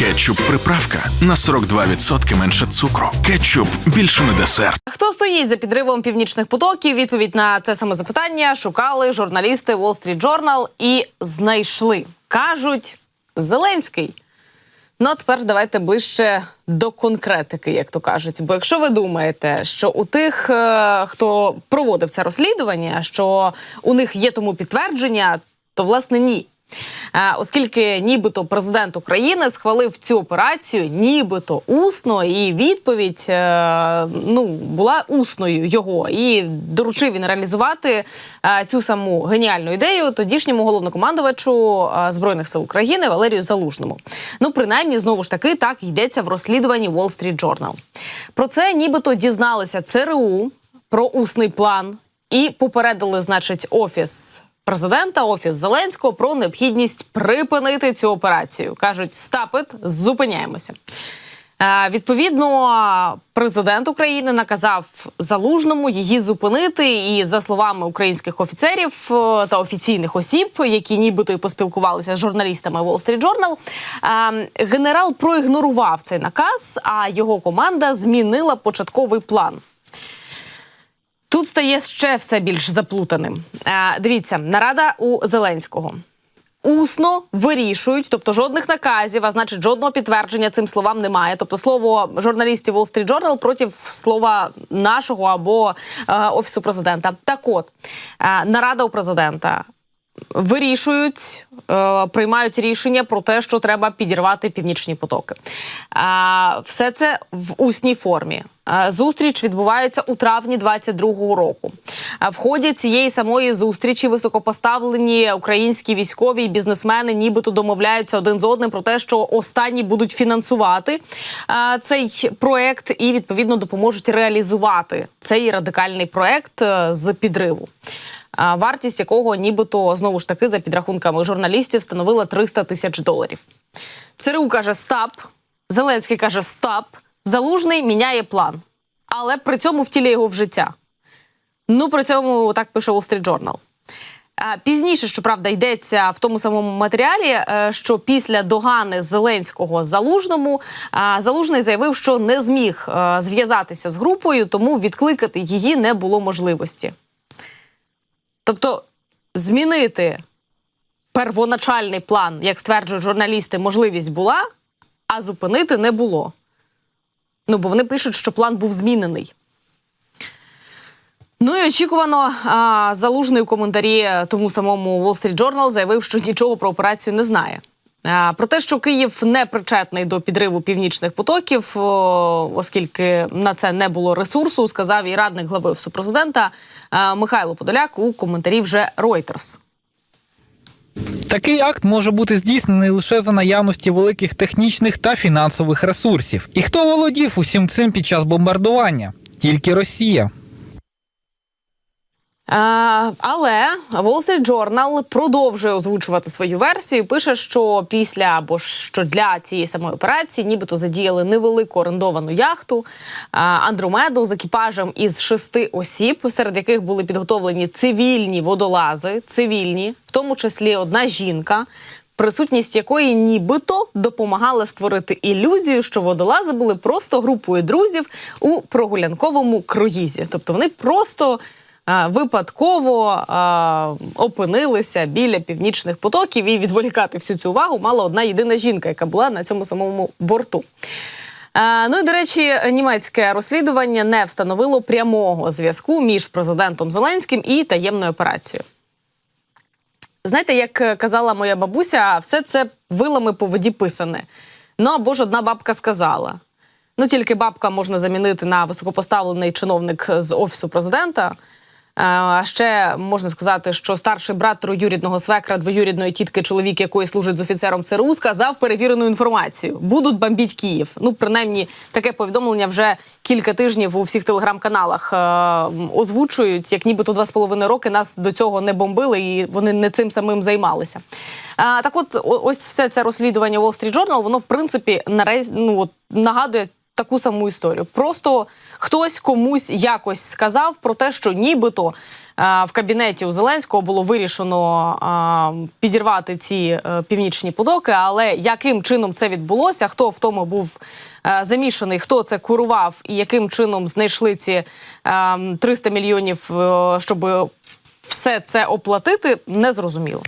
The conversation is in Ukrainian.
Кетчуп приправка на 42% менше цукру. Кетчуп більше не десерт. Хто стоїть за підривом північних потоків? Відповідь на це саме запитання шукали журналісти Wall Street Journal і знайшли. кажуть Зеленський. Ну а тепер давайте ближче до конкретики, як то кажуть. Бо якщо ви думаєте, що у тих, е, хто проводив це розслідування, що у них є тому підтвердження, то власне ні. Е, Оскільки нібито президент України схвалив цю операцію, нібито усно, і відповідь е, ну була усною його, і доручив він реалізувати е, цю саму геніальну ідею тодішньому головнокомандувачу збройних сил України Валерію Залужному. Ну, принаймні, знову ж таки, так йдеться в розслідуванні Wall Street Journal. Про це нібито дізналися ЦРУ про усний план і попередили, значить, офіс президента, офіс Зеленського про необхідність припинити цю операцію. кажуть, стапит, зупиняємося. Е, Відповідно, президент України наказав залужному її зупинити. І за словами українських офіцерів е, та офіційних осіб, які нібито і поспілкувалися з журналістами Wall Street Journal, е, генерал проігнорував цей наказ, а його команда змінила початковий план. Тут стає ще все більш заплутаним. Е, дивіться, нарада у Зеленського. Усно вирішують, тобто жодних наказів, а значить, жодного підтвердження цим словам немає. Тобто, слово журналістів Wall Street Journal проти слова нашого або е, офісу президента. Так, от е, нарада у президента вирішують, е, приймають рішення про те, що треба підірвати північні потоки. Е, все це в усній формі. Зустріч відбувається у травні 22-го року. Е, В ході цієї самої зустрічі високопоставлені українські військові і бізнесмени нібито домовляються один з одним про те, що останні будуть фінансувати цей проект і відповідно допоможуть реалізувати цей радикальний проект е, з підриву. Вартість якого нібито знову ж таки за підрахунками журналістів становила 300 тисяч доларів. ЦРУ каже стап, Зеленський каже стап, Залужний міняє план, але при цьому втілює його в життя. Ну при цьому так пише Wall Street Journal. Пізніше, щоправда, йдеться в тому самому матеріалі, е, що після догани Зеленського залужному залужний заявив, що не зміг е, зв'язатися з групою, тому відкликати її не було можливості. Тобто змінити первоначальний план, як стверджують журналісти, можливість була, а зупинити не було. Ну, бо вони пишуть, що план був змінений. Ну і очікувано, а, залужний у коментарі тому самому Wall Street Journal заявив, що нічого про операцію не знає. А, Про те, що Київ не причетний до підриву північних потоків, оскільки на це не було ресурсу, сказав і радник глави офісу Михайло Подоляк у коментарі вже Reuters. Такий акт може бути здійснений лише за наявності великих технічних та фінансових ресурсів. І хто володів усім цим під час бомбардування? Тільки Росія. А, але Wall Street Journal продовжує озвучувати свою версію. Пише, що після або що для цієї самої операції, нібито задіяли невелику орендовану яхту Андромеду з екіпажем із шести осіб, серед яких були підготовлені цивільні водолази, цивільні, в тому числі одна жінка. Присутність якої нібито допомагала створити ілюзію, що водолази були просто групою друзів у прогулянковому круїзі. Тобто вони просто випадково а, опинилися біля північних потоків і відволікати всю цю увагу мала одна єдина жінка, яка була на цьому самому борту. Е, Ну і до речі, німецьке розслідування не встановило прямого зв'язку між президентом Зеленським і таємною операцією. Знаєте, як е, казала моя бабуся, все це вилами по воді писане. Ну або ж одна бабка сказала. Ну тільки бабка можна замінити на високопоставлений чиновник з офісу президента. Е, А ще можна сказати, що старший брат троюрідного свекра, двоюрідної тітки, чоловік якої служить з офіцером ЦРУ, сказав перевірену інформацію: будуть бомбіть Київ. Ну, принаймні, таке повідомлення вже кілька тижнів у всіх телеграм-каналах е, озвучують, як нібито два з половиною роки нас до цього не бомбили, і вони не цим самим займалися. А, так, от, ось все це розслідування Wall Street Journal, воно в принципі наре- ну, от, нагадує таку саму історію. Просто хтось комусь якось сказав про те, що нібито е, в кабінеті у Зеленського було вирішено е, підірвати ці е, північні потоки. Але яким чином це відбулося? Хто в тому був замішаний, хто це курував і яким чином знайшли ці е, 300 мільйонів, щоб все це оплатити, не зрозуміло.